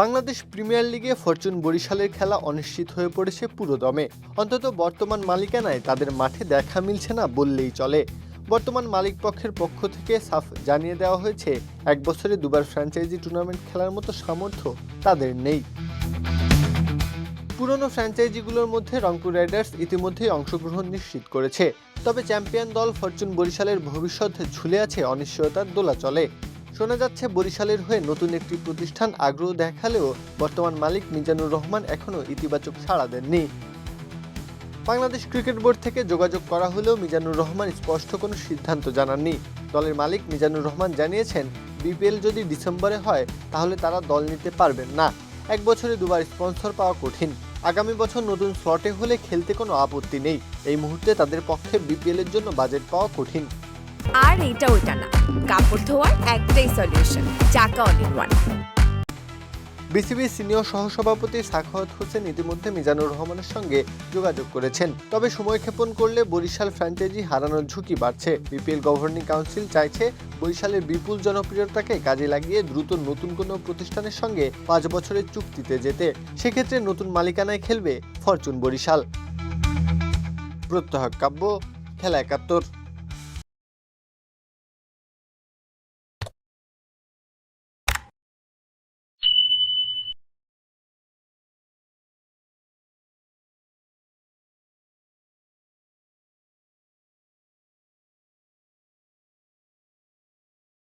Bangladesh premier লিগে Fortune বরিশালের খেলা অনিশ্চিত হয়ে পড়েছে পুরোদমে। অন্তত বর্তমান মালিকানায় তাদের মাঠে দেখা মিলছে না বললেই চলে। বর্তমান মালিক পক্ষের পক্ষ থেকে সাফ জানিয়ে দেওয়া হয়েছে, এক বছরে দুবার ফ্র্যাঞ্চাইজি টুর্নামেন্ট খেলার মতো সামর্থ্য তাদের নেই। পুরনো ফ্র্যাঞ্চাইজিগুলোর মধ্যে রংপুর রাইডার্স ইতিমধ্যেই অংশগ্রহণ নিশ্চিত করেছে। তবে চ্যাম্পিয়ন দল ফরচুন বরিশালের ভবিষ্যৎ ঝুলে আছে, অনিশ্চয়তার দোলাচলে শোনা যাচ্ছে বরিশালের হয়ে নতুন একটি প্রতিষ্ঠান আগ্রহ দেখালেও বর্তমান মালিক মিজানুর রহমান এখনও ইতিবাচক সাড়া দেননি। বাংলাদেশ ক্রিকেট বোর্ড থেকে যোগাযোগ করা হলেও মিজানুর রহমান স্পষ্ট কোনো সিদ্ধান্ত জানাননি। দলের মালিক মিজানুর রহমান জানিয়েছেন, বিপিএল যদি ডিসেম্বরে হয়, তাহলে তারা দল নিতে পারবেন না। এক বছরে দুবার স্পন্সর পাওয়া কঠিন। আগামী বছর নতুন স্লটে হলে খেলতে কোনো আপত্তি নেই। এই মুহূর্তে তাদের পক্ষে বিপিএলের জন্য বাজেট পাওয়া কঠিন। আর এটা ওইটা না। কাপড় ধোয়ার একটাই সলিউশন চাকা all in one BCB senior সহসভাপতি সাখাওয়াত হোসেন ইতিমধ্যে মিজানুর রহমানের সঙ্গে যোগাযোগ করেছেন। তবে সময় ক্ষেপণ করলে বরিশাল ফ্র্যাঞ্চাইজি হারানোর ঝুঁকি বাড়ছে। বিপিএল গভর্নিং কাউন্সিল চাইছে বরিশালের বিপুল জনপ্রিয়তাকে কাজে লাগিয়ে দ্রুত নতুন কোনো প্রতিষ্ঠানের সঙ্গে পাঁচ বছরের চুক্তিতে যেতে। সেক্ষেত্রে নতুন মালিকানায় খেলবে ফরচুন বরিশাল। প্রত্যহ কাব্য, খেলা একাত্তর।